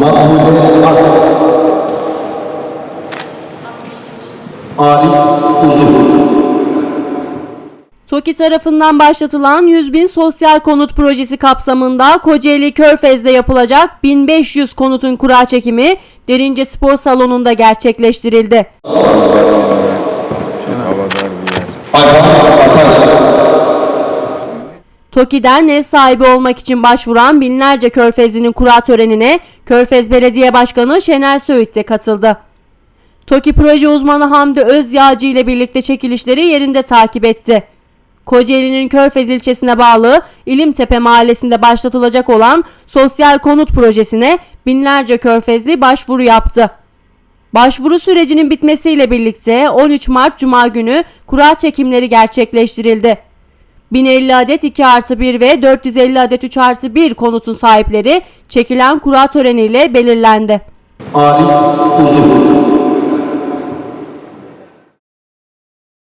Mahmude Ak. Arif Uzun. TOKİ tarafından başlatılan 100 bin sosyal konut projesi kapsamında Kocaeli Körfez'de yapılacak 1500 konutun kura çekimi Derince Spor Salonu'nda gerçekleştirildi. TOKİ'den ev sahibi olmak için başvuran binlerce Körfezli'nin kura törenine Körfez Belediye Başkanı Şener Söğüt de katıldı. TOKİ proje uzmanı Hamdi Özyağcı ile birlikte çekilişleri yerinde takip etti. Kocaeli'nin Körfez ilçesine bağlı İlimtepe mahallesinde başlatılacak olan sosyal konut projesine binlerce Körfezli başvuru yaptı. Başvuru sürecinin bitmesiyle birlikte 13 Mart Cuma günü kura çekimleri gerçekleştirildi. 1050 adet 2 artı 1 ve 450 adet 3 artı 1 konutun sahipleri çekilen kura töreniyle belirlendi. Arif Uzun.